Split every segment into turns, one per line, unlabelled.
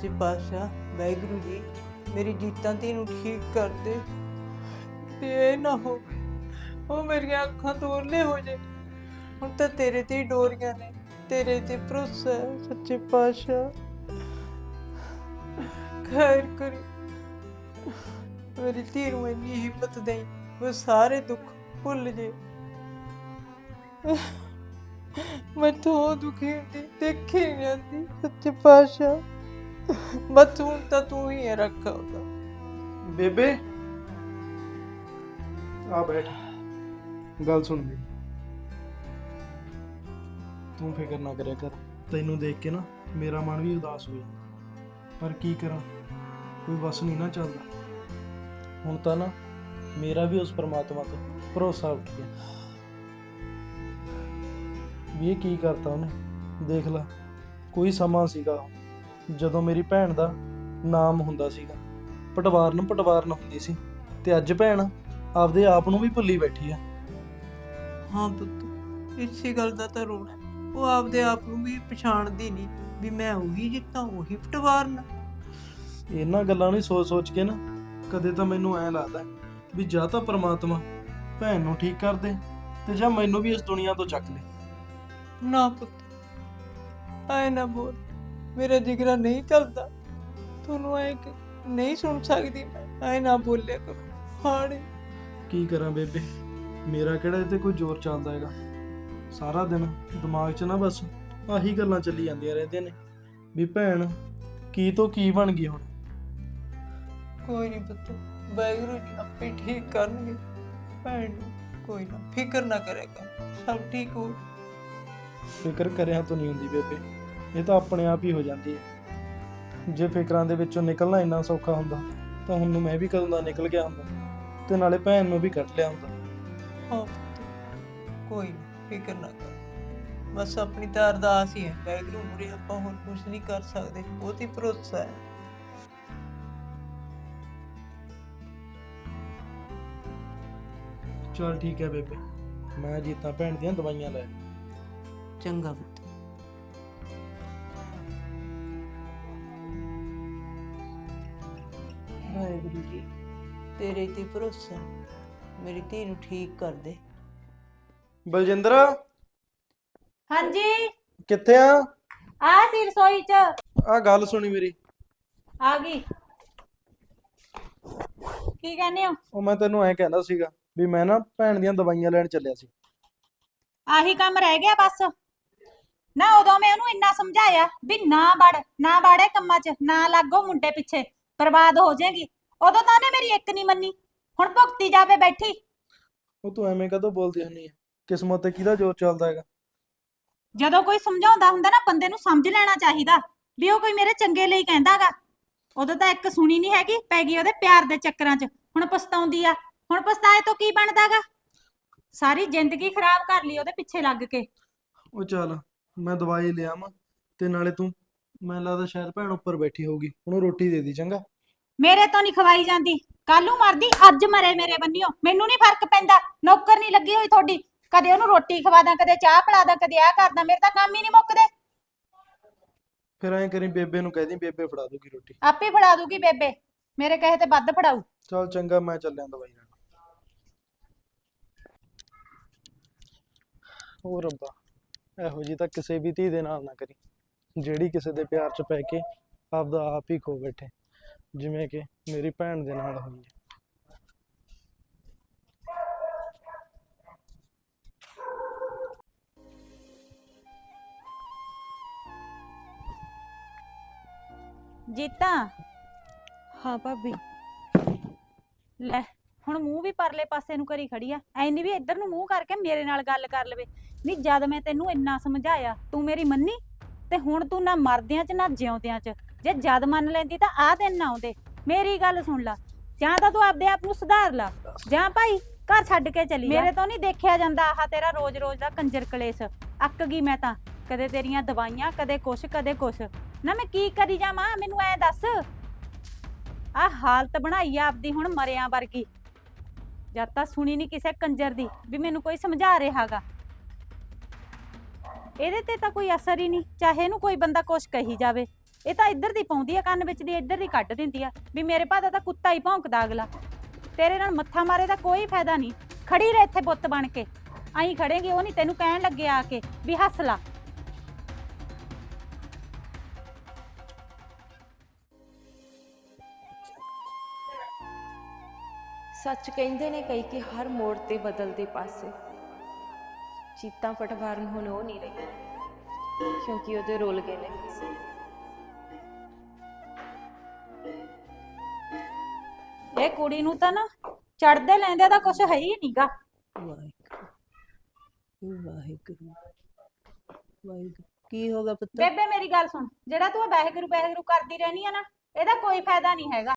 ਸੱਚੇ ਪਾਤਸ਼ਾਹ, ਵਾਹਿਗੁਰੂ ਜੀ, ਮੇਰੀ ਜੀਤਾਂ ਤੇ ਨੂੰ ਠੀਕ ਕਰ ਦੇ। ਤੇ ਇਹ ਨਾ ਹੋ ਉਹ ਮੇਰੀਆਂ ਅੱਖਾਂ ਤੋਂ ਓਲੇ ਹੋ ਜੇ। ਹੁਣ ਤਾਂ ਤੇਰੇ ਤੇ ਹੀ ਡੋਰੀਆਂ ਨੇ, ਤੇਰੇ ਤੇ ਭਰੋਸਾ ਹੈ ਸੱਚੇ ਪਾਤਸ਼ਾਹ। ਖੈਰ ਕਰੀ, ਮੇਰੀ ਧੀ ਨੂੰ ਇੰਨੀ ਹਿੰਮਤ ਦੇਈ ਉਹ ਸਾਰੇ ਦੁੱਖ ਭੁੱਲ ਜੇ। ਮੈਂ ਤਾਂ ਦੁਖੀ ਹੁੰਦੀ, ਦੇਖੀ ਨਹੀਂ ਜਾਂਦੀ, ਸੱਚੇ ਪਾਤਸ਼ਾਹ। ਬਸ ਹੁਣ ਤਾਂ ਤੂੰ ਹੀ ਹੈ ਰੱਖਾ ਉਹਦਾ।
ਬੇਬੇ, ਆ ਬੈਠ। ਗੱਲ ਸੁਣ ਮੇਰੀ। ਤੂੰ ਫਿਕਰ ਨਾ ਕਰਿਆ ਕਰ। ਤੈਨੂੰ ਦੇਖ ਕੇ ਨਾ ਮੇਰਾ ਮਨ ਵੀ ਉਦਾਸ ਹੋ ਜਾਂਦਾ। ਪਰ ਕੀ ਕਰਾਂ? ਕੋਈ ਵਸ ਨਹੀਂ ਨਾ ਚੱਲਦਾ। ਹੁਣ ਤਾਂ ਨਾ ਮੇਰਾ ਵੀ ਉਸ ਪਰਮਾਤਮਾ ਤੇ ਭਰੋਸਾ ਉੱਠ ਗਿਆ। ਵੀ ਇਹ ਕੀ ਕਰਤਾ ਉਹਨੇ? ਦੇਖ ਲੈ, ਕੋਈ ਸਮਾਂ ਸੀਗਾ ਜਦੋਂ ਮੇਰੀ ਭੈਣ ਦਾ ਨਾਮ ਹੁੰਦਾ ਸੀਗਾ। ਪਟਵਾਰਨ ਪਟਵਾਰਨ ਹੁੰਦੀ ਸੀ। ਤੇ ਅੱਜ ਭੈਣ ਆਪਦੇ ਆਪ ਨੂੰ ਵੀ ਭੁੱਲੀ ਬੈਠੀ ਆ।
ਹਾਂ ਪੁੱਤ ਇਸੇ ਗੱਲ ਦਾ ਤਾਂ ਰੋਣਾ ਉਹ ਆਪਦੇ ਆਪ ਨੂੰ ਵੀ ਪਛਾਣਦੀ ਨਹੀਂ ਵੀ ਮੈਂ ਉਹੀ ਜਿੱਤਾਂ ਉਹੀ ਪਟਵਾਰਨ
ਇਹਨਾਂ ਗੱਲਾਂ ਨੂੰ ਸੋਚ ਸੋਚ ਕੇ ਨਾ ਕਦੇ ਤਾਂ ਮੈਨੂੰ ਐ ਲੱਗਦਾ ਵੀ ਜਾਂ ਤਾਂ ਪ੍ਰਮਾਤਮਾ ਭੈਣ ਨੂੰ ਠੀਕ ਕਰ ਦੇ ਤੇ ਜਾਂ ਮੈਨੂੰ ਵੀ ਇਸ ਦੁਨੀਆ ਤੋਂ ਚੱਕ ਲੈ।
ਨਾ ਪੁੱਤ ਐ ਨਾ ਬੋਲ। ਮੇਰਾ ਜਿਗਰਾ ਨਹੀਂ ਚੱਲਦਾ। ਤੁਹਾਨੂੰ ਐ ਨਹੀਂ ਸੁਣ ਸਕਦੀ ਐ ਨਾ ਬੋਲਿਆ ਕਰੋ। ਹਾੜੇ
ਕੀ ਕਰਾਂ ਬੇਬੇ? ਮੇਰਾ ਕਿਹੜਾ ਤੇ ਕੋਈ ਜ਼ੋਰ ਚੱਲਦਾ ਹੈਗਾ? ਸਾਰਾ ਦਿਨ ਦਿਮਾਗ 'ਚ ਨਾ ਬਸ ਆਹੀ ਗੱਲਾਂ ਚੱਲੀ ਜਾਂਦੀਆਂ ਰਹਿੰਦੀਆਂ ਨੇ। ਵੀ ਭੈਣ ਕੀ ਤੋਂ ਕੀ ਬਣ ਗਈ ਹੁਣ?
ਕੋਈ ਨਹੀਂ ਪੁੱਤ ਵਾਹਿਗੁਰੂ ਜੀ ਆਪੇ ਠੀਕ ਕਰਨਗੇ। ਭੈਣ ਨੂੰ ਕੋਈ ਨਾ ਫਿਕਰ ਨਾ ਕਰੇਗਾ ਸਭ ਠੀਕ ਹੋ
ਫਿਕਰ ਕਰਿਆ ਤੋਂ ਨਹੀਂ ਹੁੰਦੀ ਬੇਬੇ। ਇਹ ਤਾਂ ਆਪਣੇ ਆਪ ਹੀ ਹੋ ਜਾਂਦੀ ਹੈ। ਜੇ ਫਿਕਰਾਂ ਦੇ ਵਿੱਚੋਂ ਨਿਕਲਣਾ ਇੰਨਾ ਸੌਖਾ ਹੁੰਦਾ ਤਾਂ ਹੁਣ ਨੂੰ ਮੈਂ ਵੀ ਕਦੋਂ ਦਾ ਨਿਕਲ ਗਿਆ ਹੁੰਦਾ ਤੇ ਨਾਲੇ ਭੈਣ ਨੂੰ ਵੀ ਕੱਢ ਲਿਆ ਹੁੰਦਾ।
ਹਾਂ ਕੋਈ ਨਾ ਫਿਕਰ ਨਾ ਕਰ। ਬਸ ਆਪਣੀ ਤਾਂ ਅਰਦਾਸ ਹੀ ਹੈ ਵਾਹਿਗੁਰੂ ਮੁਰੇ ਆਪਾਂ ਹੋਰ ਕੁਝ ਨਹੀਂ ਕਰ ਸਕਦੇ ਉਹ ਤੇ ਭਰੋਸਾ ਹੈ।
ਚਲ ਠੀਕ ਹੈ ਬੇਬੇ ਮੈਂ ਜੀਤਾ ਭੈਣ ਦੀਆਂ ਦਵਾਈਆਂ ਲੈ।
ਚੰਗਾ ਪੁੱਤ। ਵਾਹਿਗੁਰੂ ਜੀ ਤੇਰੇ ਤੇ ਭਰੋਸਾ। ਮੇਰੀ ਧੀ ਨੂੰ ਠੀਕ ਕਰ ਦੇ।
ਬਲਜਿੰਦਰ?
ਹਾਂਜੀ।
ਕਿੱਥੇ ਆ?
ਆ ਸੀ ਰਸੋਈ ਚ।
ਆ ਗੱਲ ਸੁਣੀ ਮੇਰੀ।
ਆ ਗਈ। ਕੀ ਕਹਿੰਦੇ ਹੋ?
ਉਹ ਮੈਂ ਤੈਨੂੰ ਐਂ ਕਹਿੰਦਾ ਸੀਗਾ ਵੀ ਮੈਂ ਨਾ ਭੈਣ ਦੀਆਂ ਦਵਾਈਆਂ ਲੈਣ ਚੱਲਿਆ ਸੀ।
ਆਹੀ ਕੰਮ ਰਹਿ ਗਿਆ ਬਸ। ਨਾ ਉਦੋਂ ਮੈਂ ਉਹਨੂੰ ਇੰਨਾ ਸਮਝਾਇਆ ਵੀ ਨਾ ਵੜ ਨਾ ਵੜੇ ਕੰਮਾਂ 'ਚ ਨਾ ਲੱਗੋ ਮੁੰਡੇ ਪਿੱਛੇ। ਬਰਬਾਦ ਹੋ ਜਾਏਗੀ। ਉਦੋਂ ਤਾਂ ਉਹਨੇ ਮੇਰੀ ਇੱਕ ਨਹੀਂ ਮੰਨੀ। ਹੁਣ ਭੁਗਤੀ ਜਾਵੇ ਬੈਠੀ।
ਉਹ ਤੂੰ ਐਵੇਂ ਕਦੋਂ ਬੋਲਦੀ ਹੁੰਨੀ ਹੈ ਕਿਸਮਤ ਤੇ ਕਿਹਦਾ ਜ਼ੋਰ ਚੱਲਦਾ ਹੈਗਾ?
ਜਦੋਂ ਕੋਈ ਸਮਝਾਉਂਦਾ ਹੁੰਦਾ ਨਾ ਬੰਦੇ ਨੂੰ ਸਮਝ ਲੈਣਾ ਚਾਹੀਦਾ ਵੀ ਉਹ ਕੋਈ ਮੇਰੇ ਚੰਗੇ ਲਈ ਕਹਿੰਦਾਗਾ ਉਦੋਂ ਤਾਂ ਇੱਕ ਸੁਣੀ ਨਹੀਂ ਹੈਗੀ ਪੈ ਗਈ ਉਹਦੇ ਪਿਆਰ ਦੇ ਚੱਕਰਾਂ 'ਚ। ਹੁਣ ਪਛਤਾਉਂਦੀ ਆ। ਹੁਣ ਪਛਤਾਏ ਤੋਂ ਕੀ ਬਣਦਾਗਾ ਸਾਰੀ ਜ਼ਿੰਦਗੀ ਖਰਾਬ ਕਰ ਲਈ ਉਹਦੇ ਪਿੱਛੇ ਲੱਗ ਕੇ।
ਉਹ ਚੱਲ ਮੈਂ ਦਵਾਈ ਲਿਆਵਾਂ ਤੇ ਨਾਲੇ ਤੂੰ ਮੈਨੂੰ ਲੱਗਦਾ ਸ਼ਾਇਦ ਭੈਣ ਉੱਪਰ ਬੈਠੀ ਹੋਊਗੀ। ਉਹਨੂੰ ਰੋਟੀ ਦੇ ਦੀ ਚੰਗਾ।
ਮੇਰੇ ਤੋਂ ਨਹੀਂ ਖਵਾਈ ਜਾਂਦੀ। ਕੱਲੂ ਮਰਦੀ ਅੱਜ ਮਰੇ ਮੇਰੇ ਬੰਨਿਓ। ਮੈਨੂੰ ਨਹੀਂ ਫ਼ਰਕ ਪੈਂਦਾ। ਨੌਕਰ ਨਹੀਂ ਲੱਗੀ ਹੋਈ ਤੁਹਾਡੀ। ਕਦੇ ਉਹਨੂੰ ਰੋਟੀ ਖਵਾ ਦਾਂ ਕਦੇ ਚਾਹ ਪਿਲਾ ਦਾਂ ਕਦੇ ਆਹ ਕਰਦਾ। ਮੇਰੇ ਤਾਂ ਕੰਮ ਹੀ ਨਹੀਂ ਮੁੱਕਦੇ।
ਫਿਰ ਐਂ ਕਰੀ ਬੇਬੇ ਨੂੰ ਕਹਿ ਦੀ ਬੇਬੇ ਫੜਾ ਦੂਗੀ ਰੋਟੀ।
ਆਪੇ ਫੜਾ ਦੂਗੀ ਬੇਬੇ। ਮੇਰੇ ਕਹੇ ਤੇ ਵੱਧ ਫੜਾਊ।
ਚੱਲ ਚੰਗਾ ਮੈਂ ਚੱਲਿਆ ਦਵਾਈ ਲੈਣ। ਉਹ ਰੱਬਾ ਇਹੋ ਜੀ ਤਾਂ ਕਿਸੇ ਵੀ ਧੀ ਦੇ ਨਾਲ ਨਾ ਕਰੀ। ਜਿਹੜੀ ਕਿਸੇ ਦੇ ਪਿਆਰ 'ਚ ਪੈ ਕੇ ਆਪਦਾ ਆਪ ਹੀ ਖੋ ਬੈਠੇ। ਜਿਵੇਂ ਕਿ ਮੇਰੀ ਭੈਣ ਦੇ ਨਾਲ ਹੋਈ ਹੈ।
ਜੀਤਾ।
ਹਾਂ ਭਾਬੀ।
ਲੈ ਹੁਣ ਮੂੰਹ ਵੀ ਪਰਲੇ ਪਾਸੇ ਨੂੰ ਕਰੀ ਖੜੀ ਆ। ਐ ਨਹੀਂ ਵੀ ਇੱਧਰ ਨੂੰ ਮੂੰਹ ਕਰਕੇ ਮੇਰੇ ਨਾਲ ਗੱਲ ਕਰ ਲਵੇ। ਨਹੀਂ ਜਦ ਮੈਂ ਤੈਨੂੰ ਇੰਨਾ ਸਮਝਾਇਆ ਤੂੰ ਮੇਰੀ ਮੰਨੀ? ਤੇ ਹੁਣ ਤੂੰ ਨਾ ਮਰਦਿਆਂ ਚ ਨਾ ਜਿਉਂਦਿਆਂ ਚ। ਜੇ ਜਦ ਮੰਨ ਲੈਂਦੀ ਤਾਂ ਆਹ ਦਿਨ ਨਾ ਆਉਂਦੇ। ਮੇਰੀ ਗੱਲ ਸੁਣ ਲਾ। ਜਾਂ ਤਾਂ ਤੂੰ ਆਪਦੇ ਆਪ ਨੂੰ ਸੁਧਾਰ ਲਾ। ਜਾਂ ਭਾਈ ਘਰ ਛੱਡ ਕੇ ਚਲੀ ਜਾ। ਮੇਰੇ ਤੋਂ ਨਹੀਂ ਦੇਖਿਆ ਜਾਂਦਾ ਆਹ ਤੇਰਾ ਰੋਜ਼-ਰੋਜ਼ ਦਾ ਕੰਜਰ ਕਲੇਸ਼। ਅੱਕ ਗਈ ਮੈਂ ਤਾਂ। ਕਦੇ ਤੇਰੀਆਂ ਦਵਾਈਆਂ, ਕਦੇ ਕੁਛ ਕਦੇ ਕੁਛ। ਨਾ ਮੈਂ ਕੀ ਕਰੀ ਜਾਵਾਂ? ਮੈਨੂੰ ਐ ਦੱਸ। ਆ ਹਾਲਤ ਬਣਾਈ ਆ ਆਪਦੀ ਹੁਣ ਮਰਿਆਂ ਵਰਗੀ। ਜਦ ਤਾਂ ਸੁਣੀ ਨਹੀਂ ਕਿਸੇ ਕੰਜਰ ਦੀ ਵੀ ਮੈਨੂੰ ਕੋਈ ਸਮਝਾ ਰਿਹਾਗਾ ਇਹਦੇ ਤੇ ਤਾਂ ਕੋਈ ਅਸਰ ਹੀ ਨਹੀਂ, ਚਾਹੇ ਇਹਨੂੰ ਕੋਈ ਬੰਦਾ ਕੁਛ ਕਹੀ ਜਾਵੇ। ਇਹ ਤਾਂ ਇੱਧਰ ਦੀ ਪਾਉਂਦੀ ਆ, ਕੰਨ ਵਿੱਚ ਦੀ ਇੱਧਰ ਦੀ ਕੱਢ ਦਿੰਦੀ ਆ, ਵੀ ਮੇਰੇ ਭਾਦਾ ਤਾਂ ਕੁੱਤਾ ਹੀ ਭੌਂਕਦਾ ਅਗਲਾ। ਤੇਰੇ ਨਾਲ ਮੱਥਾ ਮਾਰੇ ਦਾ ਕੋਈ ਫਾਇਦਾ ਨਹੀਂ। ਖੜੀ ਰਹਿ ਇੱਥੇ ਬੁੱਤ ਬਣ ਕੇ। ਆਈ ਖੜੇਗੀ, ਉਹ ਨਹੀਂ ਤੈਨੂੰ ਕਹਿਣ ਲੱਗੇ ਆ ਕੇ, ਵੀ ਹੱਸ ਲਾ।
ਸੱਚ ਕਹਿੰਦੇ ਨੇ ਕਈ ਕਿ ਹਰ ਮੋੜ ਤੇ ਬਦਲਦੇ ਪਾਸੇ। ਚੀਤਾਂ ਪਟਵਾਰਨ ਹੁਣ ਉਹ ਨਹੀਂ ਰਹੀ ਕਿਉਂਕਿ ਉਹਦੇ ਰੋਲ ਗਏ ਨੇ।
ਇਹ ਕੁੜੀ ਨੂੰ ਤਾਂ ਨਾ ਚੜਦੇ ਲੈਂਦੇ ਦਾ ਕੁਝ ਹੈ ਹੀ ਨਹੀਂਗਾ
ਵਾਹਿਗੁਰੂ ਵਾਹਿਗੁਰੂ ਵਾਹਿਗੁਰੂ ਕੀ ਹੋਗਾ ਪੁੱਤ?
ਬੇਬੇ ਮੇਰੀ ਗੱਲ ਸੁਣ ਜਿਹੜਾ ਤੂੰ ਵਾਹਿਗੁਰੂ ਵਾਹਿਗੁਰੂ ਕਰਦੀ ਰਹਿਨੀ ਆ ਨਾ ਇਹਦਾ ਕੋਈ ਫਾਇਦਾ ਨਹੀਂ ਹੈਗਾ।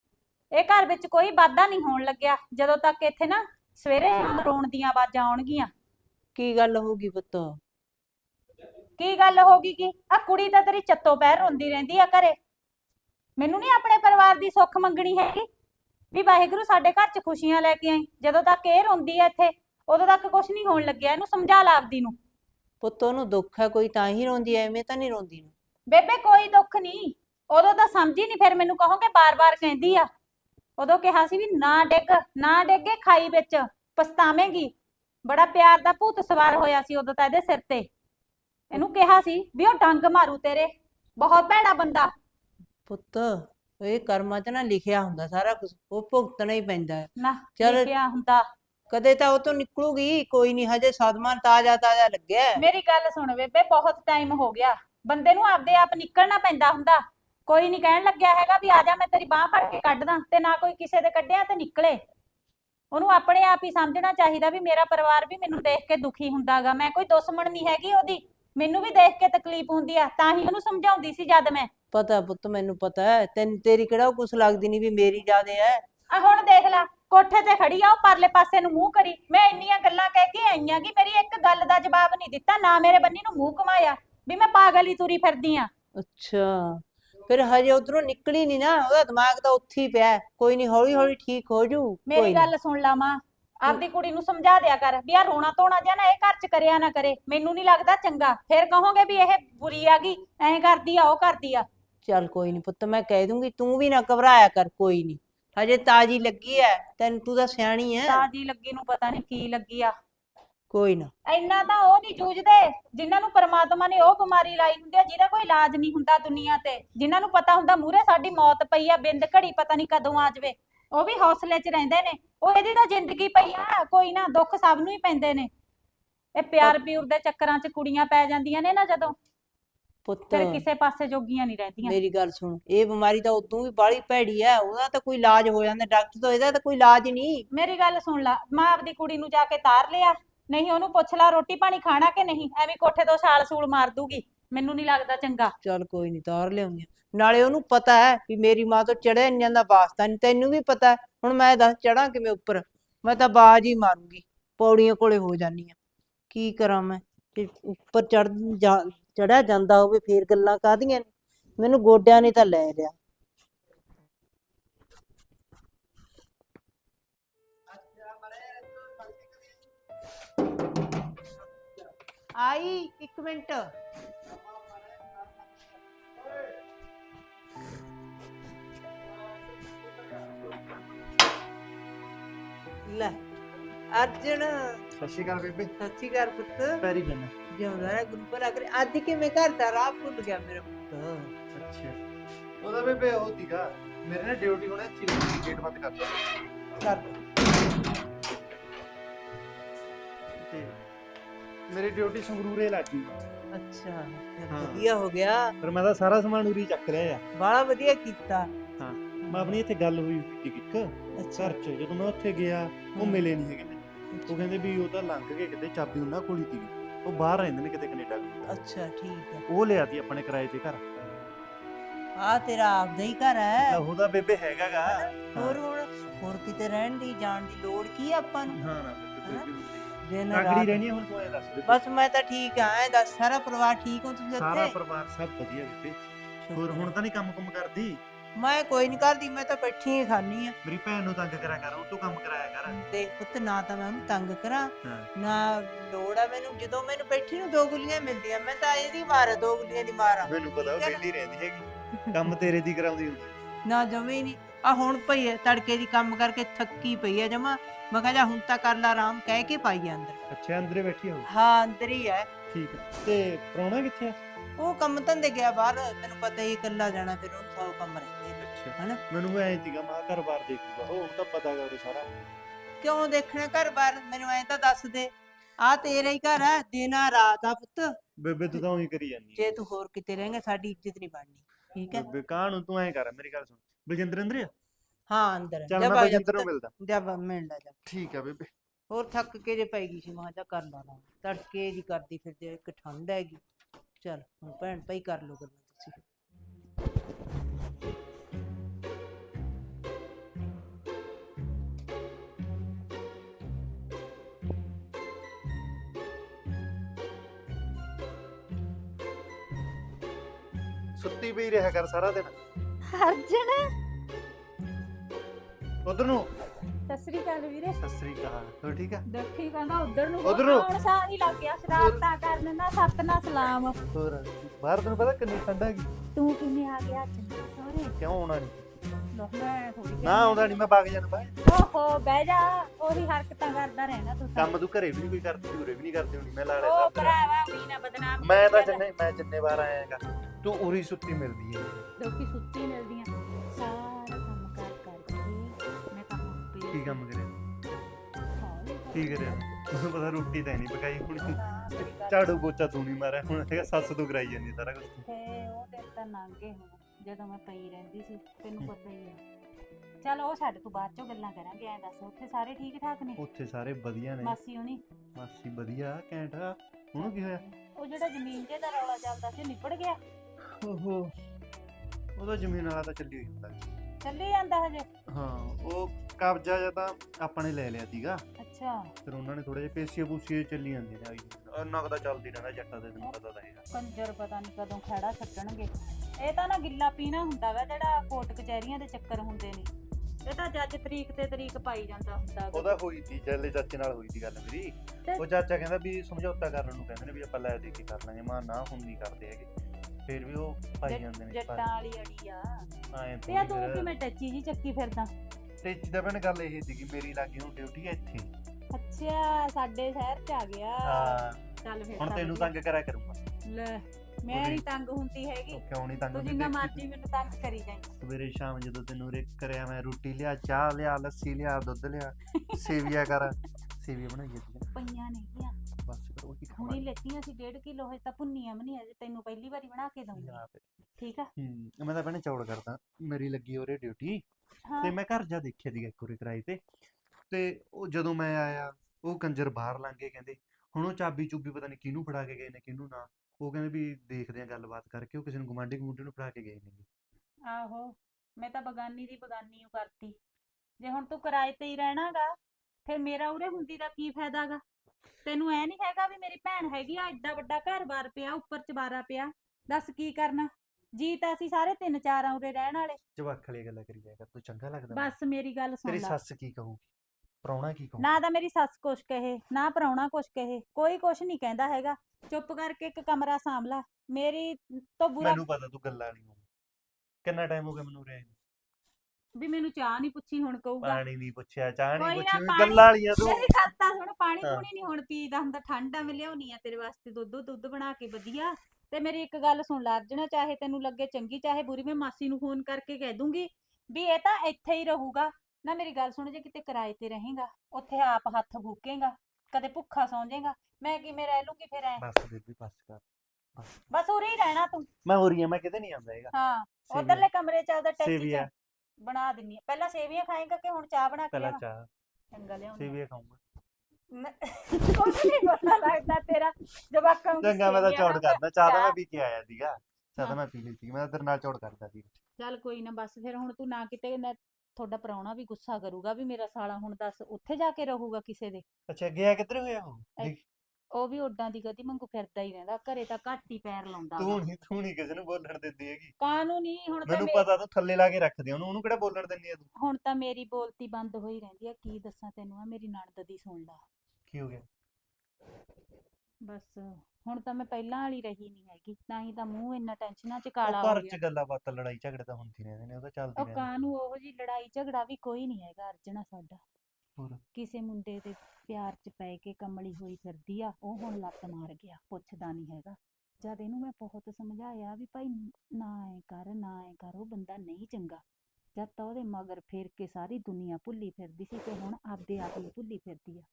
ਇਹ ਘਰ ਵਿੱਚ ਕੋਈ ਵਾਧਾ ਨਹੀਂ ਹੋਣ ਲੱਗਿਆ ਜਦੋਂ ਤੱਕ ਇੱਥੇ ਨਾ ਸਵੇਰੇ ਰੋਣ ਦੀਆਂ ਆਵਾਜ਼ਾਂ ਆਉਣਗੀਆਂ।
ਕੀ ਗੱਲ ਹੋਗੀ ਪੁੱਤ?
ਕੀ ਗੱਲ ਹੋ ਗਈ ਕੀ? ਆ ਕੁੜੀ ਤਾਂ ਤੇਰੀ ਚੱਤੋ ਪੈਰ ਰੋਂਦੀ ਰਹਿੰਦੀ ਆ ਘਰੇ। ਮੈਨੂੰ ਨਹੀਂ ਆਪਣੇ ਪਰਿਵਾਰ ਦੀ ਸੁੱਖ ਮੰਗਣੀ ਹੈਗੀ ਵੀ ਵਾਹਿਗੁਰੂ ਸਾਡੇ ਘਰ 'ਚ ਖੁਸ਼ੀਆਂ ਲੈ ਕੇ ਆਈ। ਜਦੋਂ ਤੱਕ ਇਹ ਰੋਂਦੀ ਆ ਇੱਥੇ ਉਦੋਂ ਤੱਕ ਕੁਝ ਨਹੀਂ ਹੋਣ ਲੱਗਿਆ ਇਹਨੂੰ ਸਮਝਾ ਲਾ ਆਪਦੀ ਨੂੰ।
ਪੁੱਤ ਉਹਨੂੰ ਦੁੱਖ ਹੈ ਕੋਈ ਤਾਂ ਹੀ ਰੋਂਦੀ ਐ ਐਵੇਂ ਤਾਂ ਨਹੀਂ ਰੋਂਦੀ ਨੂੰ।
ਬੇਬੇ ਕੋਈ ਦੁੱਖ ਨਹੀਂ ਉਦੋਂ ਤਾਂ ਸਮਝੀ ਨਹੀਂ ਫਿਰ ਮੈਨੂੰ ਕਹੋਗੇ ਬਾਰ-ਬਾਰ ਕਹਿੰਦੀ ਆ। ਉਦੋਂ ਕਿਹਾ ਸੀ ਵੀ ਨਾ ਡਿੱਗ ਨਾ ਡਿੱਗੇ ਖਾਈ ਵਿੱਚ ਪਛਤਾਵੇਂਗੀ। ਬੜਾ ਪਿਆਰ ਦਾ ਭੂਤ ਸਵਾਰ ਹੋਇਆ ਸੀ ਉਦੋਂ ਤਾਂ ਇਹਦੇ ਸਿਰ ਤੇ। ਇਹਨੂੰ ਕਿਹਾ ਸੀ ਵੀ ਉਹ ਡੰਗ ਮਾਰੂ ਤੇਰੇ ਬਹੁਤ ਭੈੜਾ ਬੰਦਾ।
ਪੁੱਤ ਇਹ ਕਰਮਾਂ 'ਚ ਨਾ ਲਿਖਿਆ ਹੁੰਦਾ ਸਾਰਾ ਕੁਝ ਉਹ ਭੁਗਤਣਾ ਹੀ ਪੈਂਦਾ ਹੈ।
ਨਾ
ਚੱਲ।
ਲਿਖਿਆ ਹੁੰਦਾ।
ਕਦੇ ਤਾਂ ਉਹ ਤੋਂ ਨਿਕਲੂਗੀ ਕੋਈ ਨਹੀਂ ਹਜੇ ਸਦਮਾਨ ਤਾਜ਼ਾ ਤਾਜ਼ਾ ਲੱਗਿਆ ਹੈ।
ਮੇਰੀ ਗੱਲ ਸੁਣ ਬੇਬੇ ਬਹੁਤ ਟਾਈਮ ਹੋ ਗਿਆ। ਬੰਦੇ ਨੂੰ ਆਪਦੇ ਆਪ ਨਿਕਲਣਾ ਪੈਂਦਾ ਹੁੰਦਾ। ਕੋਈ ਨਹੀਂ ਕਹਿਣ ਲੱਗਿਆ ਹੈਗਾ ਵੀ ਆ ਜਾ ਮੈਂ ਤੇਰੀ ਬਾਹ ਫੜ ਕੇ ਕੱਢਦਾ ਤੇ ਨਾ ਕੋਈ ਕਿਸੇ ਦੇ ਕੱਢਿਆ ਤੇ ਨਿਕਲੇ। ਉਹਨੂੰ ਆਪਣੇ ਆਪ ਹੀ ਸਮਝਣਾ ਚਾਹੀਦਾ ਵੀ ਮੇਰਾ ਪਰਿਵਾਰ ਵੀ ਮੈਨੂੰ ਦੇਖ ਕੇ ਦੁਖੀ ਹੁੰਦਾਗਾ। ਮੈਂ ਕੋਈ ਦੁਸ਼ਮਣ ਨਹੀਂ ਹੈਗੀ ਉਹਦੀ। ਮੈਨੂੰ ਵੀ ਦੇਖ ਕੇ ਤਕਲੀਫ ਹੁੰਦੀ ਆ ਤਾਂ ਹੀ ਉਹਨੂੰ ਸਮਝਾਉਂਦੀ ਸੀ ਜਦ ਮੈਂ।
ਪਤਾ ਪੁੱਤ ਮੈਨੂੰ ਪਤਾ ਹੈ। ਤੈਨੂੰ ਤੇਰੀ ਕਿਹੜਾ ਉਹ ਕੁਛ ਲੱਗਦੀ ਨਹੀਂ ਵੀ ਮੇਰੀ ਜ਼ਿਆਦੇ ਹੈ।
ਆ ਹੁਣ ਦੇਖ ਲੈ ਕੋਠੇ ਤੇ ਖੜੀ ਆ ਉਹ ਪਰਲੇ ਪਾਸੇ ਨੂੰ ਮੂੰਹ ਕਰੀ। ਮੈਂ ਇੰਨੀਆਂ ਗੱਲਾਂ ਕਹਿ ਕੇ ਆਈਆਂ ਕਿ ਮੇਰੀ ਇੱਕ ਗੱਲ ਦਾ ਜਵਾਬ ਨਹੀਂ ਦਿੱਤਾ ਨਾ ਮੇਰੇ ਬੰਨੀ ਨੂੰ ਮੂੰਹ ਘੁਮਾਇਆ ਵੀ ਮੈਂ ਪਾਗਲ ਹੀ ਤੁਰੀ ਫਿਰਦੀ ਆ।
ਅੱਛਾ। ਫਿਰ ਹਜੇ ਉਧਰੋਂ ਨਿਕਲੀ ਨਹੀਂ ਨਾ ਉਹਦਾ ਦਿਮਾਗ ਤਾਂ ਉੱਥੇ ਹੀ ਪਿਆ ਹੈ। ਕੋਈ ਨਹੀਂ ਹੌਲੀ ਹੌਲੀ ਠੀਕ ਹੋ ਜੂ
ਮੇਰੀ। ਗੱਲ ਸੁਣ ਲਾ ਮਾਂ ਆਪਦੀ ਕੁੜੀ ਨੂੰ ਸਮਝਾ ਦਿਆ ਕਰ ਵੀ ਆ ਰੋਣਾ ਧੋਣਾ ਜਿਹਾ ਨਾ ਇਹ ਘਰ ਚ ਕਰਿਆ ਨਾ ਕਰੇ ਮੈਨੂੰ ਨਹੀਂ ਲੱਗਦਾ ਚੰਗਾ ਫਿਰ ਕਹੋਗੇ ਵੀ ਇਹ ਬੁਰੀ ਆ ਗਈ ਐਂ ਕਰਦੀ ਆ ਉਹ ਕਰਦੀ ਆ
ਚੱਲ ਕੋਈ ਨਹੀਂ ਪੁੱਤ ਮੈਂ ਕਹਿ ਦੂੰਗੀ ਤੂੰ ਵੀ ਨਾ ਘਬਰਾਇਆ ਕਰ ਕੋਈ ਨਹੀਂ ਹਜੇ ਤਾਜੀ ਲੱਗੀ ਐ ਤੈਨੂੰ ਤੂੰ ਤਾਂ ਸਿਆਣੀ ਐ
ਤਾਜੀ ਲੱਗੀ ਨੂੰ ਪਤਾ ਨਹੀਂ ਕੀ ਲੱਗੀ ਆ
ਕੋਈ ਨਾ।
ਇੰਨਾ ਤਾਂ ਉਹ ਨਹੀਂ ਜੂਝਦੇ ਜਿਨ੍ਹਾਂ ਨੂੰ ਪਰਮਾਤਮਾ ਨੇ ਉਹ ਬਿਮਾਰੀ ਲਾਈ ਹੁੰਦੀ ਆ ਜਿਹਦਾ ਕੋਈ ਇਲਾਜ ਨਹੀਂ ਹੁੰਦਾ ਦੁਨੀਆ ਤੇ। ਜਿਨ੍ਹਾਂ ਨੂੰ ਪਤਾ ਹੁੰਦਾ ਮੂਹਰੇ ਸਾਡੀ ਮੌਤ ਪਈ ਆ ਬਿੰਦ ਘੜੀ ਪਤਾ ਨਹੀਂ ਕਦੋਂ ਆ ਜਾਵੇ। ਉਹ ਵੀ ਹੌਸਲੇ 'ਚ ਰਹਿੰਦੇ ਨੇ। ਉਹ ਇਹਦੀ ਤਾਂ ਜ਼ਿੰਦਗੀ ਪਈ ਆ ਕੋਈ ਨਾ ਦੁੱਖ ਸਭ ਨੂੰ ਹੀ ਪੈਂਦੇ ਨੇ। ਇਹ ਪਿਆਰ ਪਿਉਰ ਦੇ ਚੱਕਰਾਂ 'ਚ ਕੁੜੀਆਂ ਪੈ ਜਾਂਦੀਆਂ ਨੇ ਨਾ ਜਦੋਂ।
ਪੁੱਤ
ਫਿਰ ਕਿਸੇ ਪਾਸੇ ਜੋਗੀਆਂ ਨਹੀਂ ਰਹਿੰਦੀਆਂ।
ਮੇਰੀ ਗੱਲ ਸੁਣ ਇਹ ਬਿਮਾਰੀ ਤਾਂ ਉਦੋਂ ਵੀ ਬਾਹਲੀ ਭੈੜੀ ਐ ਉਹਦਾ ਤਾਂ ਕੋਈ ਇਲਾਜ ਹੋ ਜਾਂਦਾ ਡਾਕਟਰ ਤੋਂ ਇਹਦਾ ਤਾਂ ਕੋਈ ਇਲਾਜ ਨਹੀਂ।
ਮੇਰੀ ਗੱਲ ਸੁਣ ਲਾ ਮਾਂ ਆਪਦੀ ਕੁੜੀ ਨੂੰ ਜਾ ਕੇ ਤਾਰ ਲਿਆ। ਨਹੀਂ, ਉਹਨੂੰ ਪੁੱਛ ਲਾ ਰੋਟੀ ਪਾਣੀ ਖਾਣਾ ਕਿ ਨਹੀਂ? ਐਵੇਂ ਕੋਠੇ ਤੋਂ ਛਾਲ ਸੂਲ ਮਾਰ ਦੂਗੀ। ਮੈਨੂੰ ਨਹੀਂ ਲੱਗਦਾ ਚੰਗਾ।
ਚੱਲ ਕੋਈ ਨਹੀਂ ਤਾਰ ਲਿਆਉਂਦੀ ਨਾਲੇ ਉਹਨੂੰ ਪਤਾ ਹੈ ਵੀ ਮੇਰੀ ਮਾਂ ਤੋਂ ਚੜਿਆ ਨਹੀਂ ਦਾ ਵਾਸਤਾ ਨਹੀਂ ਤੈਨੂੰ ਵੀ ਪਤਾ ਹੈ। ਹੁਣ ਮੈਂ ਦੱਸ ਚੜਾਂ ਕਿਵੇਂ ਉੱਪਰ? ਮੈਂ ਤਾਂ ਬਾਜ ਹੀ ਮਾਰੂੰਗੀ। ਪੌੜੀਆਂ ਕੋਲੇ ਹੋ ਜਾਨੀ ਆ ਕੀ ਕਰਾਂ ਮੈਂ? ਜੇ ਉੱਪਰ ਚੜ ਚੜਿਆ ਜਾਂਦਾ ਹੋਵੇ ਫੇਰ ਗੱਲਾਂ ਕਾਹਦੀਆਂ ਨੇ? ਮੈਨੂੰ ਗੋਡਿਆਂ ਨੇ ਤਾਂ ਲੈ ਲਿਆ। ਆਈ ਇੱਕ ਮਿੰਟ। ਲੈ ਅਰਜਨ।
ਸਤਿ ਸ਼੍ਰੀ ਅਕਾਲ ਬੇਬੇ।
ਸੱਚੀ ਕਰ ਪੁੱਤ।
ਪੈਰੀ ਬੰਨਾ
ਜਿਉਂਦਾ ਰਹਿ ਗੁਰੂ ਪਰ ਅਗਰ ਅੱਜ ਕਿਵੇਂ ਘਰ ਦਾ ਰਾਹ ਭੁੱਲ ਗਿਆ ਮੇਰਾ ਪੁੱਤ।
ਅੱਛਾ। ਉਹਦਾ ਬੇਬੇ ਉਹ ਸੀਗਾ ਮੇਰੇ ਨਾਲ ਡਿਊਟੀ ਹੋਣਾ ਚਿੰਨੀ ਗੇਟ ਬੰਦ ਕਰ ਦੋ।
ਕਰ
ਮੇਰੀ ਡਿਊਟੀ ਸੰਗਰੂਰੇ ਲੱਗੀ
ਅੱਛਾ ਫਿਰ
ਹਾਂ।
ਵਧੀਆ ਹੋ ਗਿਆ।
ਫਿਰ ਮੈਂ ਤਾਂ ਸਾਰਾ ਸਮਾਨ ਉਰੀ ਚੱਕ ਲਿਆ ਆ।
ਬੜਾ ਵਧੀਆ ਕੀਤਾ।
ਮੈਂ ਆਪਣੀ ਇੱਥੇ ਗੱਲ ਹੋਈ ਸੀ ਇੱਕ
ਅੱਛਾ।
ਘਰ 'ਚ ਜਦੋਂ ਮੈਂ ਉੱਥੇ ਗਿਆ ਉਹ। ਮਿਲੇ ਨਹੀਂ ਹੈਗੇ ਉਹ ਕਹਿੰਦੇ ਵੀ ਉਹ ਤਾਂ ਲੰਘ ਗਏ ਕਿਤੇ ਚਾਬੀ ਉਹਨਾਂ ਕੋਲ ਹੀ ਸੀਗੀ। ਉਹ ਬਾਹਰ ਰਹਿੰਦੇ ਨੇ ਕਿਤੇ ਕੈਨੇਡਾ ਕਨੂਡਾ।
ਅੱਛਾ ਠੀਕ ਹੈ।
ਉਹ ਲਿਆਤੀ ਆਪਣੇ ਕਿਰਾਏ ਤੇ ਘਰ।
ਆ ਤੇਰਾ ਆਪਦਾ ਹੀ ਘਰ ਹੈ।
ਉਹਦਾ ਬੇਬੇ ਹੈਗਾਗਾ
ਹੋਰ ਹੁਣ ਹੋਰ ਕਿਤੇ ਰਹਿਣ ਦੀ ਜਾਣ ਦੀ ਲੋੜ ਕੀ ਆਪਾਂ ਨੂੰ?
ਹਾਂ ਨਾ
ਹੈਂ?
ਬੇਬੇ
ਦਿਨ ਰਾਤ।
ਰਹਿਣੀ ਹੁਣ ਤੂੰ ਐ ਦੱਸ ਦੇ।
ਬਸ ਮੈਂ ਤਾਂ ਠੀਕ ਆ ਐ ਦੱਸ ਸਾਰਾ ਪਰਿਵਾਰ ਠੀਕ ਹੋ ਤੁਸੀਂ
ਸਾਰਾ ਪਰਿਵਾਰ ਸਭ ਵਧੀਆ ਬੇਬੇ। ਹੋਰ ਹੁਣ ਤਾਂ ਨਹੀਂ ਕੰਮ ਕੁਮ ਕਰਦੀ?
ਮੈਂ ਕੋਈ ਨਹੀਂ ਕਰਦੀ ਮੈਂ ਤਾਂ ਬੈਠੀ ਹੀ ਖਾਨੀ ਆ।
ਮੇਰੀ ਭੈਣ ਨੂੰ ਤੰਗ ਕਰਿਆ ਕਰ ਉਹ ਤੋਂ ਕੰਮ ਕਰਾਇਆ ਕਰ।
ਦੇਖ ਪੁੱਤ ਨਾ ਤਾਂ ਮੈਂ ਉਹਨੂੰ ਤੰਗ ਕਰਾਂ
ਹਾਂ।
ਨਾ ਲੋੜ ਆ ਮੈਨੂੰ। ਜਦੋਂ ਮੈਨੂੰ ਬੈਠੀ ਨੂੰ ਦੋ ਗੁੱਲੀਆਂ ਮਿਲਦੀਆਂ ਮੈਂ ਤਾਂ ਇਹਦੀ ਮਾਰ ਦੋ ਗੁੱਲੀਆਂ ਦੀ ਮਾਰ
ਮੈਨੂੰ ਪਤਾ ਉਹ? ਵਿਹਲੀ ਰਹਿੰਦੀ ਹੈਗੀ।
ਕੰਮ ਤੇਰੇ ਦੀ ਕਰਾਉਂਦੀ ਹੁੰਦੀ।
ਨਾ ਜਮੇ ਨਹੀਂ। ਆ ਹੁਣ ਪਈ ਐ ਤੜਕੇ ਦੀ ਕੰਮ ਕਰਕੇ ਥੱਕੀ ਪਈ ਐ ਜਮਾ। ਮੈਂ ਕਿਹਾ ਜਾ ਹੁਣ ਤਾਂ ਕਰ ਲਾ ਆਰਾਮ ਕਹਿ ਕੇ ਪਾਈ ਆ ਅੰਦਰ।
ਅੱਛਾ ਅੰਦਰੇ ਬੈਠੀ ਹੋ
ਹਾਂ ਅੰਦਰ ਹੀ ਐ
ਠੀਕ ਹੈ ਤੇ ਪ੍ਰਾਹੁਣਾ ਕਿੱਥੇ ਆ?
ਉਹ ਕੰਮ ਧੰਦੇ ਗਿਆ ਬਾਹਰ ਤੈਨੂੰ ਪਤਾ ਹੀ ਇਕੱਲਾ ਜਾਣਾ ਫਿਰ ਉਹਨੂੰ ਸੌ ਕੰਮ ਰਹਿੰਦੇ ਨੇ
ਅੱਛਾ।
ਹਨਾ?
ਮੈਨੂੰ ਐਂ ਸੀਗਾ ਮੈਂ ਘਰ-ਬਾਰ ਦੇਖੂਗਾ ਉਹ ਤਾਂ ਪਤਾ ਉਹਦੇ ਸਾਰਾ।
ਕਿਉਂ ਦੇਖਣਾ ਘਰ ਬਾਰ ਮੈਨੂੰ ਐਂ ਤਾਂ ਦੱਸ ਦੇ। ਆ ਤੇਰਾ ਹੀ ਘਰ ਹੈ ਦਿਨਾਂ ਰਾਤ ਆ ਪੁੱਤ।
ਬੇਬੇ ਤੂੰ ਤਾਂ ਉਹੀ ਕਰੀ ਜਾਂਦੀ
ਜੇ ਤੂੰ ਹੋਰ ਕਿਤੇ ਰਹੇਂਗਾ ਸਾਡੀ ਇੱਜ਼ਤ ਨਹੀਂ ਬਣਨੀ। ਠੀਕ ਹੈ
ਬੇਬੇ ਕਾਹਨੂੰ ਤੂੰ ਐਂ ਕਰ ਮੇਰੀ ਗੱਲ ਸੁਣ। ਬਲਜਿੰਦਰ ਅੰਦਰ ਆ?
ਹਾਂ ਅੰਦਰ।
ਚੱਲ
ਜਾ
ਮੈਂ
ਜਾ
ਬਲਜਿੰਦਰ ਨੂੰ ਮਿਲਦਾ।
ਜਾ ਵਗ ਮਿਲ ਲੈ ਜਾ।
ਠੀਕ ਆ ਬੇਬੇ।
ਹੋਰ ਥੱਕ ਕੇ ਜੇ ਪੈ ਗਈ ਸੀ ਮਾਂ ਜਾ ਕਰ ਲਾ ਲਾ ਤੜਕੇ ਦੀ ਕਰਦੀ ਫਿਰਦੇ ਇੱਕ ਠੰਡ ਹੈਗੀ। ਚਲ ਹੁਣ ਭੈਣ ਭਾਈ ਕਰ ਲੋ ਗੱਲਾਂ ਤੁਸੀਂ।
ਸੁੱਤੀ ਪਈ ਰਿਹਾ ਕਰ ਸਾਰਾ ਦਿਨ।
ਅਰਜਨ?
ਉਧਰ ਨੂੰ।
ਸਤਿ ਸ੍ਰੀ ਅਕਾਲ ਵੀਰੇ।
ਸਤਿ ਸ੍ਰੀ ਅਕਾਲ। ਹੋਰ ਠੀਕ ਆ?
ਦੇਖੀ ਕਹਿੰਦਾ ਉਧਰ ਨੂੰ
ਉੱਧਰ ਨੂੰ।
ਹੁਣ ਸਾਹ ਲੱਗ ਗਿਆ। ਸ਼ਰਾਰਤਾਂ ਕਰਨ ਨਾ ਸੱਤ ਨਾ ਸਲਾਮ।
ਹੋਰ ਬਾਹਰ ਤੈਨੂੰ ਪਤਾ ਕਿੰਨੀ ਠੰਡ ਹੈਗੀ?
ਤੂੰ ਕਿਵੇਂ ਆ ਗਿਆ ਅੱਜ? ਸੋਰੇ
ਕਿਉਂ ਆਉਣਾ ਨਹੀਂ
ਮੈਂ ਥੋੜੀ
ਨਾ ਆਉਂਦਾ ਨਹੀਂ ਮੈਂ ਵਗ ਜਾਣਾ ਬਾਹਰ।
ਓਹੋ ਬਹਿ ਜਾ ਉਹੀ ਹਰਕਤਾਂ ਕਰਦਾ ਰਹਿਣਾ ਤੂੰ
ਕੰਮ ਤੂੰ ਘਰੇ ਵੀ ਨਹੀਂ ਕੋਈ ਕਰਦੀ ਉਰੇ ਵੀ ਨਹੀਂ ਕਰਦੀ ਹੁੰਦੀ ਮੈਂ ਲਾ ਲਿਆ
ਉਹ
ਸਭ ਤੇਰਾ।
ਭਰਾਵਾ ਵੀ ਨਾ ਬਦਨਾਮ
ਮੈਂ ਤਾਂ ਜੰਨੇ ਮੈਂ ਜਿੰਨੇ ਵਾਰ ਆਇਆਗਾ ਤੂੰ ਉਰੀ ਸੁੱਤੀ ਮਿਲਦੀ ਹੈ।
ਲੋਕੀ ਸੁੱਤੀ ਮਿਲਦੀਆਂ। ਸਾਰਾ ਕੰਮ ਕਰ ਕਰਕੇ ਮੈਂ ਕੰਮ ਪਈ
ਕੀ ਕੰਮ ਕਰਿਆ? ਕੀ ਕਰਿਆ? ਤੁਹਾਨੂੰ ਪਤਾ ਰੋਟੀ ਤਾਂ ਨਹੀਂ ਪਕਾਈ ਹੁਣ। ਝਾੜੂ ਪੋਚਾ ਤੂੰ ਨਹੀਂ ਮਾਰਿਆ ਹੁਣ ਹੈਗਾ ਸੱਸ ਤੋਂ ਕਰਾਈ ਜਾਂਦੀ ਹੈ ਸਾਰਾ ਕੁਝ
ਤੇ। ਉਹ ਦਿਨ ਤਾਂ ਲੰਘੇ ਹੁਣ। ਜਦੋਂ ਮੈਂ ਪਈ ਰਹਿੰਦੀ ਸੀ ਤੈਨੂੰ ਪਤਾ ਹੀ ਆ। ਚਲ ਉਹ ਸਾਡੇ ਤੋਂ ਬਾਅਦ ਚੋਂ ਗੱਲਾਂ ਕਰਾਂਗੇ ਐ ਦੱਸ ਉੱਥੇ ਸਾਰੇ ਠੀਕ ਠਾਕ ਨੇ?
ਉੱਥੇ ਸਾਰੇ ਵਧੀਆ ਨੇ।
ਮਾਸੀ ਹੁਣੀ?
ਮਾਸੀ ਵਧੀਆ ਘੈਂਟ ਆ। ਉਹਨੂੰ ਕੀ ਹੋਇਆ?
ਉਹ ਜਿਹੜਾ ਜ਼ਮੀਨ ਜੇ ਦਾ ਰੌਲਾ ਚੱਲਦਾ ਸੀ ਨਿਪੜ ਗਿਆ?
ਓਹੋ। ਉਹਦਾ ਜ਼ਮੀਨ ਵਾਲਾ ਤਾਂ ਚੱਲੀ ਹੋਈ ਹੁੰਦਾ
ਚੱਲੀ ਜਾਂਦਾ ਹਜੇ?
ਹਾਂ ਉਹ ਕਬਜ਼ਾ ਜਾਂ ਤਾਂ ਆਪਾਂ ਨੇ ਲੈ ਲਿਆ ਸੀਗਾ।
ਅੱਛਾ।
ਫਿਰ ਉਹਨਾਂ ਨੇ ਥੋੜੇ ਜਿਹੇ ਪੇਸੀਆਂ ਪੂਸੀਆਂ ਚੱਲੀ ਜਾਂਦੀ ਨੇ। ਕੁ ਤਾਂ ਚੱਲਦੀ ਰਹਿੰਦਾ ਜੱਟਾਂ ਦੇ ਤੈਨੂੰ ਪਤਾ ਤਾਂ ਹੈਗਾ।
ਕੰਜਰ ਪਤਾ ਨਹੀਂ ਕਦੋਂ ਖੜਾ ਛੱਡਣਗੇ। ਇਹ ਤਾਂ ਨਾ ਗਿੱਲਾ ਪੀਣਾ ਹੁੰਦਾ ਵਾ ਜਿਹੜਾ ਕੋਰਟ ਕਚਹਿਰੀਆਂ ਦੇ ਚੱਕਰ ਹੁੰਦੇ ਨੇ। ਇਹ ਤਾਂ ਜੱਜ ਤਰੀਕ ਤੇ ਤਰੀਕ ਪਾਈ ਜਾਂਦਾ ਹੁੰਦਾ ਗਾ।
ਉਹਦਾ ਹੋਈ ਸੀ ਜੱਲੇ ਚਾਚੇ ਨਾਲ ਹੋਈ ਸੀ ਗੱਲ ਮੇਰੀ।
ਤੇ-
ਉਹ ਚਾਚਾ ਕਹਿੰਦਾ ਵੀ ਸਮਝੌਤਾ ਕਰਨ ਨੂੰ ਕਹਿੰਦੇ ਨੇ ਵੀ ਆਪਾਂ ਲੈ ਦੇ ਕੇ ਕਰ ਲਾਂਗੇ ਮਾਂ ਨਾ ਹੁਣ ਨਹੀਂ ਕਰਦੇ ਹੈਗੇ। ਫਿਰ ਵੀ ਉਹ ਪਾਈ ਜਾਂਦੇ ਨੇ
ਜੱਟਾਂ ਵਾਲੀ ਅੜੀ ਆ।
ਐਂ
ਤੇ ਆ ਤੂੰ ਕਿਵੇਂ ਟੱਚੀ ਜੀ ਚੱਕੀ ਫਿਰਦਾ।
ਤੇ ਦਾ ਭੈਣ ਗੱਲ ਇਹ ਸੀ ਕਿ ਮੇਰੀ ਲੱਗੀ ਹੁਣ ਡਿਊਟੀ ਇੱਥੇ।
ਅੱਛਾ ਸਾਡੇ ਸ਼ਹਿਰ ਚ ਆ ਗਿਆ।
ਹਾਂ।
ਚੱਲ ਫਿਰ
ਹੁਣ
ਤਾਂ
ਤੈਨੂੰ
ਵਧੀਆ।
ਤੰਗ ਕਰਿਆ ਕਰੂੰਗਾ।
ਲੈ। ਮੈਂ ਨਹੀਂ ਤੰਗ ਹੁੰਦੀ ਹੈਗੀ।
ਕਿਉਂ ਨਹੀਂ ਤੰਗ
ਤੂੰ ਜਿੰਨਾ ਮਰਜ਼ੀ ਮੈਨੂੰ ਤੰਗ ਕਰੀ ਜਾਈਂ।
ਸਵੇਰੇ ਸ਼ਾਮ ਜਦੋਂ ਤੈਨੂੰ ਰੇ ਕਰਿਆ ਮੈਂ ਰੋਟੀ ਲਿਆ ਚਾਹ ਲਿਆ ਲੱਸੀ ਲਿਆ ਦੁੱਧ ਲਿਆ ਸੇਵੀਆ ਕਰ। ਸੇਵੀਆ ਬਣਾਈਏ ਤੂੰ
ਪਈਆਂ ਨੇਗੀਆਂ
ਬਸ ਫਿਰ ਉਹ ਕੀ
ਹੁਣੀ ਲੈਤੀਆਂ ਸੀ 1.5 ਕਿਲੋ ਹਜੇ ਤਾਂ ਭੁੰਨੀਆਂ ਵੀ ਨਹੀਂ ਅਜੇ ਤੈਨੂੰ ਪਹਿਲੀ ਵਾਰੀ ਬਣਾ ਕੇ ਦਊਂਗੀ। ਠੀਕ ਆ?
ਹੂੰ ਮੈਂ ਤਾਂ ਭੈਣੇ ਚੌੜ ਕਰਦਾ। ਮੇਰੀ ਲੱਗੀ ਹੋਰੇ ਡਿਊਟੀ ਤੇ ਮੈਂ ਘਰ ਜਾ ਦੇਖਿਆ ਇੱਕ ਵਾਰੀ ਕਿਰਾਏ ਤੇ। ਤੇ ਉਹ ਜਦੋਂ ਮੈਂ ਆਇਆ ਉਹ ਕੰਜਰ ਬਾਹਰ ਲੰਘ ਗਏ ਕਹਿੰਦੇ ਹੁਣ ਉਹ ਚਾਬੀ ਚੁੱਬੀ ਪਤਾ ਨਹੀਂ ਕਿਹਨੂੰ ਫੜਾ ਕੇ ਗਏ ਨੇ ਕਿਹਨੂੰ ਨਾ। ਉਹ ਕਹਿੰਦੇ ਵੀ ਦੇਖਦੇ ਆ ਗੱਲਬਾਤ ਕਰਕੇ ਉਹ ਕਿਸੇ ਨੂੰ ਗੁਆਂਢੀ ਗੁਆਂਢੀ ਨੂੰ ਫੜਾ ਕੇ ਗਏ ਨੇ
ਆਹੋ ਮੈਂ ਤਾਂ ਬਗਾਨੀ ਦੀ ਬਗਾਨੀ ਓ ਕਰਤੀ। ਜੇ ਹੁਣ ਤੂੰ ਕਿਰਾਏ ਤੇ ਹੀ ਰਹਿਣਾਗਾ ਫਿਰ ਮੇਰਾ ਉਰੇ ਹੁੰਦੀ ਦਾ ਕੀ ਫਾਇਦਾਗਾ ਤੈਨੂੰ ਐ ਨਹੀਂ ਹੈਗਾ ਵੀ ਮੇਰੀ ਭੈਣ ਹੈਗੀ ਆ ਐਡਾ ਵੱਡਾ ਘਰ-ਬਾਰ ਪਿਆ ਉੱਪਰ ਚਬਾਰਾ ਪਿਆ। ਦੱਸ ਕੀ ਕਰਨਾ? ਜੀ ਤਾਂ ਅਸੀਂ ਸਾਰੇ ਤਿੰਨ ਚਾਰ ਉਰੇ ਰਹਿਣ ਵਾਲੇ।
ਜਵਾਕ ਵਾਲੀ ਗੱਲਾਂ ਕਰੀ ਜਾਇਆ ਕਰ ਤੂੰ ਚੰਗਾ ਲੱਗਦਾ। ਮੈਨੂੰ?
ਬਸ ਮੇਰੀ ਗੱਲ ਸੁਣ
ਤੇਰੀ
ਲੈ।
ਸੱਸ ਕੀ ਕਹੂਗੀ? ਪ੍ਰਾਹੁਣਾ ਕੀ ਕਹੂ?
ਨਾ ਤਾਂ ਮੇਰੀ ਸੱਸ ਕੁਛ ਕਹੇ ਨਾ ਪ੍ਰਾਹੁਣਾ ਕੁਛ ਕਹੇ ਕੋਈ ਕੁਛ ਨਹੀਂ ਕਹਿੰਦਾ ਹੈਗਾ। ਚੁੱਪ ਕਰਕੇ ਇੱਕ ਕਮਰਾ ਸਾਂਭ ਲਾ ਮੇਰੀ ਤੋਂ ਬੁਰਾ
ਮੈਨੂੰ ਪਤਾ ਤੂੰ ਗੱਲਾਂ ਨਹੀਂ ਹੋਊ ਕਿੰਨਾ ਟਾਈਮ ਹੋ ਗਿਆ ਮੈਨੂੰ ਰਹਿ
ਵੀ ਮੈਨੂੰ ਚਾਹ ਨਹੀਂ ਪੁੱਛੀ ਹੁਣ ਕਹੂਗਾ।
ਪਾਣੀ ਨਹੀਂ ਪੁੱਛਿਆ ਚਾਹ
ਕੋਈ
ਨਹੀਂ
ਨਾ,
ਪੁੱਛੀ
ਪਾਣੀ-
ਗੱਲਾਂ ਵਾਲੀਆਂ ਤੂੰ।
ਮੇਰੀ ਗੱਲ ਤਾਂ ਸੁਣ ਪਾਣੀ
ਹਾਂ।
ਪੂਣੀ ਨਹੀਂ ਹੁਣ ਪੀਦਾ ਹੁੰਦਾ ਠੰਡਾ ਮੈਂ ਲਿਆਉਣੀ ਆ ਤੇਰੇ ਵਾਸਤੇ ਦੁੱਧ ਦੁੱਧ ਬਣਾ ਕੇ ਵਧੀਆ। ਤੇ ਮੇਰੀ ਇੱਕ ਗੱਲ ਸੁਣ ਲੈ ਅਰਜਣਾ ਚਾਹੇ ਤੈਨੂੰ ਲੱਗੇ ਚੰਗੀ ਚਾਹੇ ਬੁਰੀ ਮੈਂ ਮਾਸੀ ਨੂੰ ਫੋਨ ਕਰਕੇ ਕਹਿ ਦੂੰਗੀ ਵੀ ਇਹ ਤਾਂ ਇੱਥੇ ਹੀ ਰਹੂਗਾ। ਨਾ ਮੇਰੀ ਗੱਲ ਸੁਣ ਜੇ ਕਿਤੇ ਕਿਰਾਏ ਤੇ ਰਹੇਗਾ ਉੱਥੇ ਆਪ ਹੱਥ ਫੂਕੇਗਾ ਕਦੇ ਭੁੱਖਾ ਸੌਂ ਜਾਏਗਾ ਮੈਂ ਕਿਵੇਂ ਰਹਿ ਲੂੰਗੀ ਫਿਰ ਐ?
ਬਸ ਬੇਬੀ ਬਸ ਕਰ ਬਸ।
ਬਸ ਉਰੇ ਹੀ ਰਹਿਣਾ ਤੂੰ।
ਮੈਂ ਹੋ ਰਹੀ ਹਾਂ ਮੈਂ ਕਿਤੇ ਨਹੀਂ ਆਉਂਦਾ ਹੈਗਾ।
ਹਾਂ
ਸੇਵੀਆਂ।
ਉਧਰਲੇ ਕਮਰੇ ਚ ਟੈਚੀ
ਸੇਵੀਆਂ।
ਚ ਬਣਾ ਦਿੰਨੀ ਆ। ਪਹਿਲਾਂ ਸੇਵੀਆਂ ਖਾਏਗਾ ਕਿ ਹੁਣ ਚਾਹ ਬਣਾ ਕੇ
ਪਹਿਲਾਂ
ਲਿਆਵਾਂ?
ਚਾਹ।
ਚੰਗਾ ਲਿਆਉਂਦੀ
ਸੇਵੀਆ ਖਾਊਂਗਾ।
ਕੁਝ ਨਹੀਂ ਪਤਾ ਲੱਗਦਾ ਤੇਰਾ। ਜਵਾਕਾਂ ਨੂੰ
ਚੰਗਾ ਮੈਂ ਤਾਂ
ਸੇਵੀਆਂ
ਚੌੜ
ਨਾ
ਕਰਦਾ। ਚਾਹ ਤਾਂ
ਚਾਹ।
ਮੈਂ ਪੀ ਕੇ ਆਇਆ ਸੀਗਾ। ਚਾਹ ਤਾਂ
ਹਾਂ।
ਮੈਂ ਪੀ ਲਈ ਸੀ ਮੈਂ ਤੇਰੇ ਨਾਲ ਚੌੜ ਕਰਦਾ ਸੀ
ਚੱਲ ਕੋਈ ਨਾ ਬਸ ਫਿਰ ਹੁਣ ਤੂੰ ਨਾ ਕਿਤੇ ਨਾ ਤੁਹਾਡਾ ਪ੍ਰਾਹੁਣਾ ਵੀ ਗੁੱਸਾ ਕਰੂਗਾ ਵੀ ਮੇਰਾ ਸਾਲਾ ਹੁਣ ਦੱਸ ਉੱਥੇ ਜਾ ਕੇ ਰਹੂਗਾ ਕਿਸੇ ਦੇ।
ਅੱਛਾ ਗਿਆ ਕਿੱਧਰ ਹੋਇਆ ਉਹ? ਦੇਖ,
ਉਹ ਵੀ ਓਦਾਂ ਦੀ ਗਤੀ ਮੰਗੂ ਫਿਰਦਾ ਹੀ ਰਹਿੰਦਾ ਘਰੇ ਤਾਂ ਘੱਟ ਹੀ ਪੈਰ ਲਾਉਂਦਾ
ਤੂੰ ਨਹੀਂ ਤੂੰ ਨਹੀਂ ਕਿਸੇ ਨੂੰ ਬੋਲਣ ਦਿੰਦੀ ਹੈਗੀ।
ਕਾਨੂੰਨੀ ਹੁਣ ਤਾਂ
ਮੈਨੂੰ
ਮੇ-
ਪਤਾ ਤੂੰ ਥੱਲੇ ਲਾ ਕੇ ਰੱਖਦੇ ਉਹਨੂੰ ਉਹਨੂੰ ਕਿਹੜਾ ਬੋਲਣ ਦਿੰਦੀ ਆ ਤੂੰ?
ਹੁਣ ਤਾਂ ਮੇਰੀ ਬੋਲਤੀ ਬੰਦ ਹੋਈ ਰਹਿੰਦੀ ਆ ਕੀ ਦੱਸਾਂ ਤੈਨੂੰ ਆ ਮੇਰੀ ਨਣਦ ਦੀ ਸੁਣ ਲਾ।
ਕੀ ਹੋ ਗਿਆ?
ਬਸ ਹੁਣ ਤਾਂ ਮੈਂ ਪਹਿਲਾਂ ਵਾਲੀ ਰਹੀ ਨਹੀਂ ਹੈਗੀ ਤਾਂ ਹੀ ਤਾਂ ਮੂੰਹ ਇੰਨਾ ਟੈਨਸ਼ਨਾਂ ਚ
ਉਹ
ਕਾਲਾ ਹੋ
ਘਰ
ਗਿਆ।
'ਚ ਗੱਲਾਂ ਬਾਤਾਂ ਲੜਾਈ ਝਗੜੇ ਤਾਂ ਹੁੰਦੀ ਰਹਿੰਦੇ ਨੇ ਉਹ ਤਾਂ ਚੱਲਦੀ
ਉਹ
ਰਹਿੰਦੀ।
ਕਾਨੂੰ ਉਹੋ ਜੀ ਲੜਾਈ ਝਗੜਾ ਵੀ ਕੋਈ ਨਹੀਂ ਹੈਗਾ ਅਰਜਣਾ ਸਾਡਾ।
ਹੋਰ?
ਕਿਸੇ ਮੁੰਡੇ ਦੇ ਪਿਆਰ 'ਚ ਪੈ ਕੇ ਕਮਲੀ ਹੋਈ ਫਿਰਦੀ ਆ ਉਹ ਹੁਣ ਲੱਤ ਮਾਰ ਗਿਆ ਪੁੱਛਦਾ ਨਹੀਂ ਹੈਗਾ। ਜਦ ਇਹਨੂੰ ਮੈਂ ਬਹੁਤ ਸਮਝਾਇਆ ਵੀ ਭਾਈ ਨਾ ਐ ਕਰ ਨਾ ਐ ਕਰ ਉਹ ਬੰਦਾ ਨਹੀਂ ਚੰਗਾ। ਜਦ ਤਾਂ ਉਹਦੇ ਮਗਰ ਫੇਰ ਕੇ ਸਾਰੀ ਦੁਨੀਆ ਭੁੱਲੀ ਫਿਰਦੀ ਸੀ ਤੇ ਹੁਣ ਆਪਦੇ ਆਪ ਨੂੰ ਭੁੱਲੀ ਫਿਰਦੀ ਆ।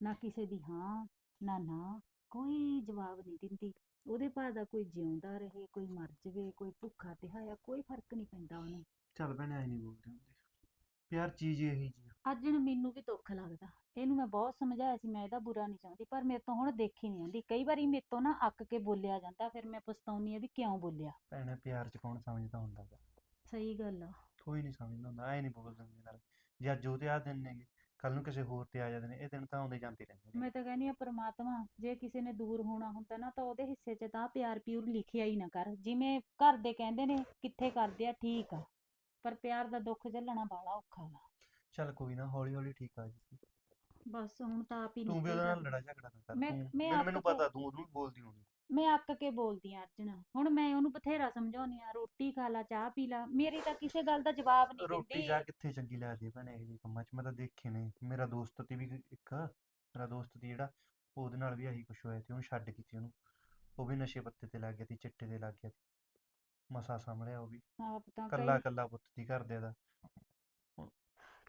ਨਾ ਕਿਸੇ ਦੀ ਹਾਂ ਨਾ ਨਾ। ਕੋਈ ਜਵਾਬ ਨਹੀਂ ਦਿੰਦੀ। ਉਹਦੇ ਭਾਅ ਦਾ ਕੋਈ ਜਿਉਂਦਾ ਰਹੇ ਕੋਈ ਮਰ ਜਵੇ ਕੋਈ ਭੁੱਖਾ ਤਿਹਾਇਆ ਕੋਈ ਫ਼ਰਕ ਨਹੀਂ ਪੈਂਦਾ ਉਹਨੂੰ।
ਚੱਲ ਭੈਣੇ ਐ ਨਹੀਂ ਬੋਲਦੇ ਹੁੰਦੇ। ਪਿਆਰ ਚੀਜ਼ ਇਹੀ ਜੀ ਆ।
ਅੱਜ ਨੂੰ ਮੈਨੂੰ ਵੀ ਦੁੱਖ ਲੱਗਦਾ। ਇਹਨੂੰ ਮੈਂ ਬਹੁਤ ਸਮਝਾਇਆ ਸੀ ਮੈਂ ਇਹਦਾ ਬੁਰਾ ਨਹੀਂ ਚਾਹੁੰਦੀ ਪਰ ਮੇਰੇ ਤੋਂ ਹੁਣ ਦੇਖੀ ਨਹੀਂ ਜਾਂਦੀ। ਕਈ ਵਾਰੀ ਮੇਰੇ ਤੋਂ ਨਾ ਅੱਕ ਕੇ ਬੋਲਿਆ ਜਾਂਦਾ ਫਿਰ ਮੈਂ ਪਛਤਾਉਣੀ ਆ ਵੀ ਕਿਉਂ ਬੋਲਿਆ।
ਭੈਣੇ ਪਿਆਰ 'ਚ ਕੌਣ ਸਮਝਦਾ ਹੁੰਦਾ ਗਾ?
ਸਹੀ ਗੱਲ ਆ।
ਕੋਈ ਨਹੀਂ ਸਮਝਦਾ ਹੁੰਦਾ ਐ ਨਹੀਂ ਬੋਲਦੇ ਹੁੰਦੇ ਨਾਲ। ਜੇ ਅੱਜ ਉਹਦੇ ਆ ਦਿਨ ਨੇਗੇ ਕੱਲ ਨੂੰ ਕਿਸੇ ਹੋਰ ਤੇ ਆ ਜਾਂਦੇ ਨੇ ਇਹ ਦਿਨ ਤਾਂ ਆਉਂਦੇ ਜਾਂਦੇ ਰਹਿੰਦੇ ਨੇ।
ਮੈਂ ਤਾਂ ਕਹਿੰਦੀ ਆ ਪ੍ਰਮਾਤਮਾ ਜੇ ਕਿਸੇ ਨੇ ਦੂਰ ਹੋਣਾ ਹੁੰਦਾ ਨਾ ਤਾਂ ਉਹਦੇ ਹਿੱਸੇ 'ਚ ਤਾਂ ਪਿਆਰ ਪਿਊਰ ਲਿਖਿਆ ਹੀ ਨਾ ਕਰ। ਜਿਵੇਂ ਘਰ ਦੇ ਕਹਿੰਦੇ ਨੇ ਕਿੱਥੇ ਕਰਦੇ ਆ ਠੀਕ ਆ। ਪਰ ਪਿਆਰ ਦਾ ਦੁੱਖ ਝੱਲਣਾ ਬਾਲਾ ਔਖਾ ਵਾ।
ਚੱਲ ਕੋਈ ਨਾ ਹੌਲੀ ਹੌਲੀ ਠੀਕ ਆ ਜੀ।
ਬਸ ਹੁਣ ਤਾਂ ਆਪ ਹੀ
ਤੂੰ ਵੀ
ਨਿਕਲ
ਉਹਦੇ ਨਾਲ। ਲੜਾ ਝਗੜਾ ਨਾ ਕਰ।
ਮੈਂ-
ਤੂੰ-
ਮੈਂ
ਮੈਨੂੰ ਪਤਾ ਤੂੰ ਉਹਨੂੰ ਵੀ ਬੋਲਦੀ ਹੋਣੀ।
ਮੈਂ ਅੱਕ ਕੇ ਬੋਲਦੀ ਆ ਅਰਜਨ ਹੁਣ ਮੈਂ ਉਹਨੂੰ ਬਥੇਰਾ ਸਮਝਾਉਣੀ ਆ ਰੋਟੀ ਖਾ ਲਾ ਚਾਹ ਪੀ ਲਾ ਮੇਰੀ ਤਾਂ ਕਿਸੇ ਗੱਲ ਦਾ ਜਵਾਬ ਨਹੀਂ
ਰੋਟੀ
ਦਿੰਦੀ।
ਜਾ ਕਿੱਥੇ ਚੰਗੀ ਲੱਗਦੀ ਹੈ ਭੈਣੇ ਇਹ ਜਿਹੇ ਕੰਮਾਂ 'ਚ? ਮੈਂ ਤਾਂ ਦੇਖੇ ਨੇ ਮੇਰਾ ਦੋਸਤ ਤੀ ਵੀ ਇੱਕ ਮੇਰਾ ਦੋਸਤ ਤੀ ਜਿਹੜਾ ਉਹਦੇ ਨਾਲ ਵੀ ਆਹੀ ਕੁਛ ਹੋਇਆ ਸੀ ਉਹਨੂੰ ਛੱਡ ਕੀਤੀ ਉਹਨੂੰ। ਉਹ ਵੀ ਨਸ਼ੇ ਪੱਤੇ ਤੇ ਲੱਗ ਗਿਆ ਸੀ ਚਿੱਟੇ ਤੇ ਲੱਗ ਗਿਆ ਮਸਾ ਸੰਭਲਿਆ ਉਹ ਵੀ
ਆਪ ਤਾਂ
ਕੱਲਾ
ਕਈ
ਕੱਲਾ ਪੁੱਤ ਦੀ ਘਰਦੇ ਦਾ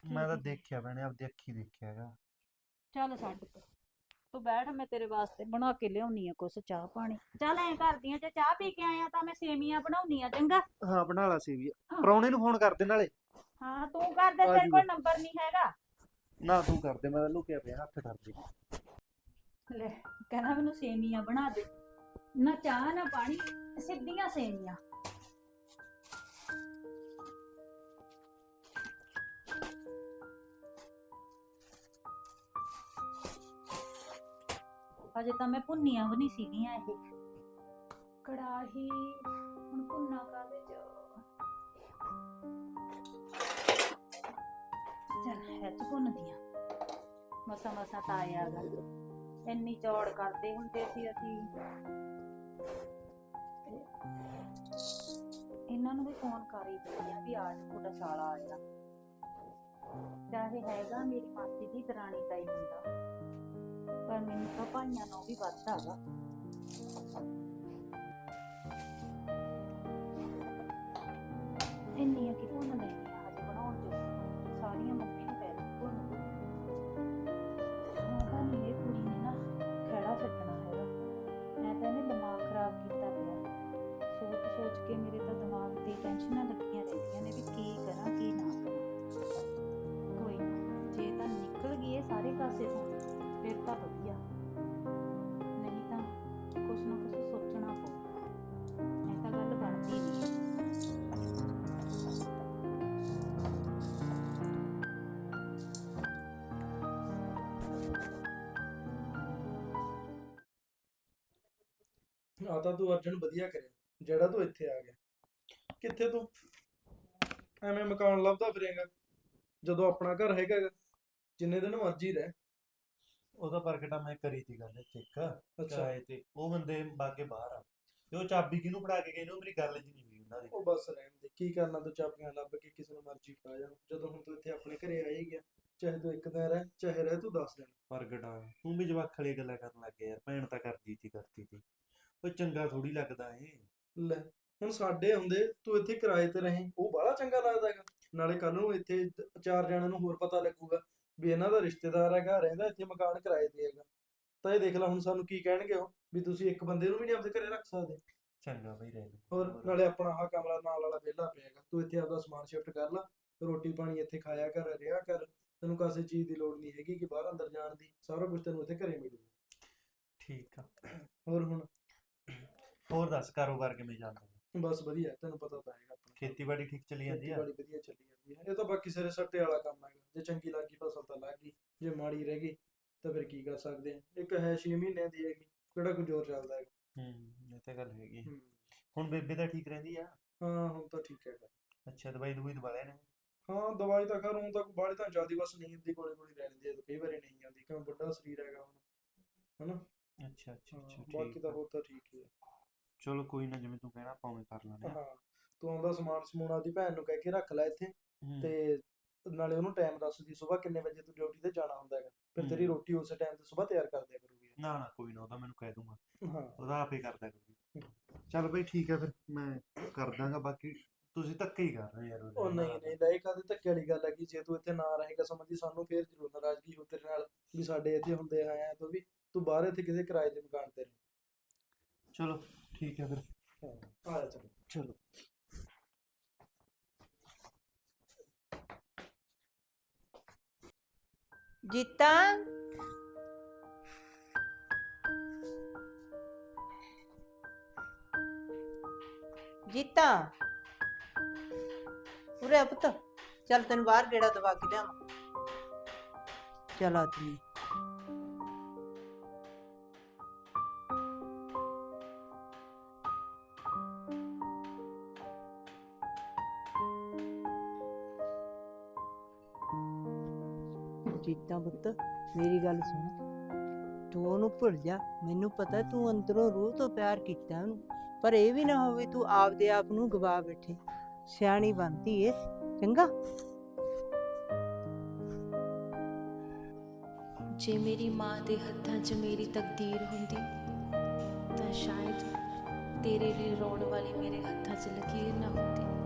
ਮੈਂ ਤਾਂ? ਦੇਖਿਆ ਭੈਣੇ ਆਪਦੀ ਅੱਖੀ ਦੇਖਿਆ ਹੈਗਾ।
ਚੱਲ ਛੱਡ ਤੂੰ। ਤੂੰ ਬੈਠ ਮੈਂ ਤੇਰੇ ਵਾਸਤੇ ਬਣਾ ਕੇ ਲਿਆਉਣੀ ਆ ਕੁਛ ਚਾਹ ਪਾਣੀ। ਚੱਲ ਐਂ ਕਰਦੀ ਆ ਜੇ ਚਾਹ ਪੀ ਕੇ ਆਇਆ ਤਾਂ ਮੈਂ ਸੇਮੀਆਂ ਬਣਾਉਣੀ ਆ ਚੰਗਾ?
ਹਾਂ ਬਣਾ ਲਾ ਸੀ ਵੀ। ਪ੍ਰਾਹੁਣੇ ਨੂੰ ਫੋਨ ਕਰ ਦੇ ਨਾਲੇ।
ਹਾਂ ਤੂੰ ਕਰ ਦੇ ਤੇਰੇ। ਕੋਲ ਨੰਬਰ ਨਹੀਂ ਹੈਗਾ।
ਨਾ ਤੂੰ ਕਰ ਦੇ ਮੈਂ ਲੁਕਿਆ ਪਿਆ ਹੱਥ ਡਰਦੀ
ਲੈ ਕਹਿੰਦਾ ਮੈਨੂੰ ਸੇਮੀਆਂ ਬਣਾ ਦੇ। ਨਾ ਚਾਹ ਨਾ ਪਾਣੀ ਸਿੱਧੀਆਂ ਸੇਮੀਆਂ ਅਜੇ ਤਾਂ ਮੈਂ ਭੁੰਨੀਆਂ ਵੀ ਨਹੀਂ ਸੀਗੀਆਂ ਇਹ। ਕੜਾਹੀ ਹੁਣ ਭੁੰਨਾ ਕਾਦੇ ਚ? ਚੱਲ ਹੈ ਚ ਭੁੰਨਦੀਆਂ। ਮਸਾ ਮਸਾ ਤਾਂ ਆਇਆ ਗਾ। ਇੰਨੀ ਚੌੜ ਕਰਦੇ ਹੁੰਦੇ ਸੀ ਅਸੀਂ। ਇਹਨਾਂ ਨੂੰ ਵੀ ਫੋਨ ਕਰ ਹੀ ਦਿੰਦੀ ਆ ਵੀ ਆ ਜਾ ਤੁਹਾਡਾ ਸਾਲਾ ਆਇਆ ਚਾਹੇ ਹੈਗਾ ਮੇਰੀ ਮਾਸੀ ਦੀ ਦਰਾਣੀ ਦਾ ਹੀ ਹੁੰਦਾ। ਪਰ ਮੈਨੂੰ ਤਾਂ ਭਾਈਆਂ ਨੂੰ ਵੀ ਵੱਧ ਹੈਗਾ ਇੰਨੀਆਂ ਕਿ ਭੁੰਨ ਲੈਣੀਆਂ ਤਾਂ ਤੂੰ
ਅਰਜਨ ਵਧੀਆ ਕਰਿਆ ਜਿਹੜਾ ਤੂੰ ਇੱਥੇ ਆ ਗਿਆ। ਕਿੱਥੇ ਤੂੰ? ਐਵੇਂ ਮਕਾਨ ਲੱਭਦਾ ਫਿਰੇਗਾ ਜਦੋਂ ਆਪਣਾ ਘਰ ਹੈਗਾ ਗਾ, ਜਿੰਨੇ ਦਿਨ ਮਰਜ਼ੀ ਰਹਿ।
ਉਹਦਾ ਪ੍ਰਗਟਾ ਮੈਂ ਕਰੀ ਤੀ ਗੱਲ ਇੱਥੇ ਇੱਕ ਕਿਰਾਏ ਤੇ ਉਹ ਬੰਦੇ ਬਾਗੇ ਬਾਹਰ ਆ। ਤੇ ਉਹ ਚਾਬੀ ਕਿਹਨੂੰ ਫੜਾ ਕੇ ਗਏ ਨੇ ਉਹ ਮੇਰੀ ਗੱਲ ਜੀ ਨਹੀਂ ਹੋਈ ਉਹਨਾਂ ਦੀ।
ਉਹ ਬਸ ਰਹਿਣ ਦੇ ਕੀ ਕਰਨਾ ਤੂੰ ਚਾਬੀਆਂ ਲੱਭ ਕੇ ਕਿਸੇ ਨੂੰ ਮਰਜ਼ੀ ਫੜਾ ਜਾ। ਜਦੋਂ ਹੁਣ ਤੂੰ ਇੱਥੇ ਆਪਣੇ ਘਰੇ ਆ ਹੀ ਗਿਆ ਚਾਹੇ ਤੂੰ ਇੱਕ ਦਿਨ ਰਹਿ ਚਾਹੇ ਰਹਿ ਤੂੰ 10 ਦਿਨ।
ਪ੍ਰਗਟਾ ਤੂੰ ਵੀ ਜਵਾਕ ਵਾਲੀ ਗੱਲਾਂ ਕਰਨ ਲੱਗ ਗਿਆ ਯਾਰ ਭੈਣ ਤਾਂ ਕਰਦੀ ਤੀ ਕਰਦੀ ਤੀ। ਉਹ ਚੰਗਾ ਥੋੜੀ ਲੱਗਦਾ ਏ
ਲੈ ਹੁਣ ਸਾਡੇ ਹੁੰਦੇ ਤੂੰ ਇੱਥੇ ਕਿਰਾਏ ਤੇ ਰਹੇ ਉਹ ਬੜਾ ਚੰਗਾ ਲੱਗਦਾ ਹੈਗਾ। ਨਾਲੇ ਕੱਲ ਨੂੰ ਇੱਥੇ ਚਾਰ ਜਣਿਆਂ ਨੂੰ ਹੋਰ ਪਤਾ ਲੱਗੂਗਾ ਵੀ ਇਹਨਾਂ ਦਾ ਰਿਸ਼ਤੇਦਾਰ ਹੈਗਾ ਰਹਿੰਦਾ ਇੱਥੇ ਮਕਾਨ ਕਿਰਾਏ ਤੇ ਹੈਗਾ। ਤਾਂ ਇਹ ਦੇਖ ਲੈ ਹੁਣ ਸਾਨੂੰ ਕੀ ਕਹਿਣਗੇ ਉਹ ਵੀ ਤੁਸੀਂ ਇੱਕ ਬੰਦੇ ਨੂੰ ਵੀ ਨਹੀਂ ਆਪਣੇ ਘਰੇ ਰੱਖ ਸਕਦੇ।
ਚੰਗਾ ਬਈ ਰਹਿ ਲਓ।
ਹੋਰ ਨਾਲੇ ਆਪਣਾ ਆਹ ਕਮਰਾ ਨਾਲ ਵਾਲਾ ਵਿਹਲਾ ਪਿਆ ਹੈਗਾ। ਤੂੰ ਇੱਥੇ ਆਪਦਾ ਸਮਾਨ ਸ਼ਿਫਟ ਕਰ ਲੈ ਰੋਟੀ ਪਾਣੀ ਇੱਥੇ ਖਾਇਆ ਕਰ ਰਿਹਾ ਕਰ। ਤੈਨੂੰ ਕਿਸੇ ਚੀਜ਼ ਦੀ ਲੋੜ ਨਹੀਂ ਹੈਗੀ ਕਿ ਬਾਹਰ ਅੰਦਰ ਜਾਣ ਦੀ ਸਾਰਾ ਕੁਝ ਤੈਨੂੰ ਇੱਥੇ ਘਰੇ ਮਿਲੂਗਾ।
ਠੀਕ ਆ।
ਹੋਰ ਹੁਣ
ਹੋਰ ਦੱਸ ਕਾਰੋਬਾਰ ਕਿਵੇਂ ਚੱਲਦਾ?
ਬਸ ਵਧੀਆ ਤੈਨੂੰ ਪਤਾ ਤਾਂ ਹੈਗਾ ਆਪਣਾ।
ਖੇਤੀਬਾੜੀ ਠੀਕ ਚੱਲੀ ਜਾਂਦੀ ਆ?
ਖੇਤੀਬਾੜੀ ਵਧੀਆ ਚੱਲੀ ਜਾਂਦੀ ਹੈ ਇਹ ਤਾਂ ਬਾਕੀ ਸਿਰੇ ਸੱਟੇ ਵਾਲਾ ਕੰਮ ਹੈਗਾ। ਜੇ ਚੰਗੀ ਲੱਗੀ ਫਸਲ ਤਾਂ ਲੱਗ ਗਈ ਜੇ ਮਾੜੀ ਰਹਿ ਗਈ ਤਾਂ ਫਿਰ ਕੀ ਕਰ ਸਕਦੇ ਆ? ਇੱਕ ਹੈ 6 ਮਹੀਨਿਆਂ ਦੀ ਹੈਗੀ ਕਿਹੜਾ ਕੋਈ ਜ਼ੋਰ ਚੱਲਦਾ ਹੈਗਾ।
ਹੂੰ ਇਹ ਤਾਂ ਗੱਲ ਹੈਗੀ।
ਹੂੰ।
ਹੁਣ ਬੇਬੇ ਤਾਂ ਠੀਕ ਰਹਿੰਦੀ ਆ?
ਹਾਂ ਹੁਣ ਤਾਂ ਠੀਕ ਹੈਗਾ।
ਅੱਛਾ ਦਵਾਈ ਦਵਾਈ ਦਵਾ ਨੇ
ਹਾਂ ਦਵਾਈ ਤਾਂ ਖੈਰ ਹੁਣ ਤੱਕ ਬਾਹਲੀ ਤਾਂ ਜਲਦੀ ਬਸ ਨੀਂਦ ਦੀ ਗੋਲੀ ਗੋਲੀ ਲੈ ਲੈਂਦੀ ਹੈ ਕਈ ਵਾਰੀ ਨਹੀਂ ਆਉਂਦੀ ਕਿਉਂ ਵੱਡਾ ਸਰੀਰ ਹੈਗਾ ਹੁਣ
ਅੱਛਾ ਅੱਛਾ ਅੱਛਾ
ਹਾਂ, ਬਾਕੀ
ਠੀਕ
ਤਾਂ
ਆ।
ਹੋਰ ਤਾਂ ਠੀਕ ਹੀ ਹੈ
ਚਲੋ ਕੋਈ ਨਾ ਜਿਵੇਂ ਤੂੰ ਕਹਿਣਾ ਆਪਾਂ ਉਵੇਂ ਕਰ ਲਾਂਗੇ
ਹਾਂ। ਤੂੰ ਆਉਂਦਾ ਸਮਾਨ ਸਮੂਨ ਆਪਦੀ ਭੈਣ ਨੂੰ ਕਹਿ ਕੇ ਰੱਖ ਲੈ ਇੱਥੇ
ਹੂੰ,
ਤੇ ਨਾਲੇ ਉਹਨੂੰ ਟਾਈਮ ਦੱਸ ਦੀ ਸਵੇਰ ਕਿੰਨੇ ਵਜੇ ਤੂੰ ਡਿਊਟੀ ਤੇ ਜਾਣਾ ਹੁੰਦਾ ਹੈਗਾ। ਫਿਰ ਤੇਰੀ
ਹੂੰ।
ਰੋਟੀ ਉਸੇ ਟਾਈਮ ਤੇ ਸਵੇਰ ਤਿਆਰ ਕਰ ਦਿਆ ਕਰੂਗੀ।
ਨਾ ਨਾ ਕੋਈ ਨਾ ਉਹਦਾ ਮੈਨੂੰ ਕਹਿ ਦੂੰਗਾ।
ਹਾਂ।
ਉਹਦਾ ਆਪੇ ਕਰਦਾ ਕਰੂਗੀ। ਚੱਲ ਬਈ ਠੀਕ ਹੈ ਫਿਰ ਮੈਂ ਕਰ ਦਾਂਗਾ ਬਾਕੀ ਤੁਸੀਂ ਧੱਕੇ ਹੀ ਕਰ ਰਹੇ ਯਾਰ ਉਹਦੇ
ਉਹ
ਨਾਲ।
ਨਹੀਂ ਨਹੀਂ ਲੈ ਕਾਹਦੇ ਧੱਕੇ ਵਾਲੀ ਗੱਲ ਹੈਗੀ ਜੇ ਤੂੰ ਇੱਥੇ ਨਾ ਰਹੇਗਾ ਸਮਝੀ ਸਾਨੂੰ ਫੇਰ ਜ਼ਰੂਰ ਨਾਰਾਜ਼ਗੀ ਹੋ ਤੇਰੇ ਨਾਲ ਵੀ ਸਾਡੇ ਇੱਥੇ ਹੁੰਦੇ ਆਇਆ ਤੂੰ ਵੀ ਤੂੰ ਬਾਹਰ ਇੱਥੇ ਕਿਸੇ ਕਿਰਾਏ ਦੇ ਮਕਾਨ ਤੇ ਰਹਿ।
ਚਲੋ ਠੀਕ ਹੈ ਫਿਰ
ਆ ਜਾ ਚੱਲ
ਚਲੋ
ਜੀਤਾ ਜੀਤਾ ਉਰੇ ਆ ਪੁੱਤ ਚੱਲ ਤੈਨੂੰ ਬਾਹਰ ਗੇੜਾ ਦਵਾ ਕੇ ਲਿਆਵਾਂ ਚਲ ਆ ਤੂੰ ਜੀਤਾ ਪੁੱਤ, ਮੇਰੀ ਗੱਲ ਸੁਣ। ਤੂੰ ਉਹਨੂੰ ਭੁੱਲ ਜਾ, ਮੈਨੂੰ ਪਤਾ ਤੂੰ ਅੰਦਰੋਂ ਰੂਹ ਤੋਂ ਪਿਆਰ ਕੀਤਾ ਉਹਨੂੰ, ਪਰ ਇਹ ਵੀ ਨਾ ਹੋਵੇ ਤੂੰ ਆਪਦੇ ਆਪ ਨੂੰ ਗਵਾ ਬੈਠੇ। ਸਿਆਣੀ ਬਣਦੀ ਏ, ਚੰਗਾ?
ਜੇ ਮੇਰੀ ਮਾਂ ਦੇ ਹੱਥਾਂ 'ਚ ਮੇਰੀ ਤਕਦੀਰ ਹੁੰਦੀ, ਤਾਂ ਸ਼ਾਇਦ ਤੇਰੇ ਲਈ ਰੋਣ ਵਾਲੀ ਮੇਰੇ ਹੱਥਾਂ 'ਚ ਲਕੀਰ ਨਾ ਹੁੰਦੀ।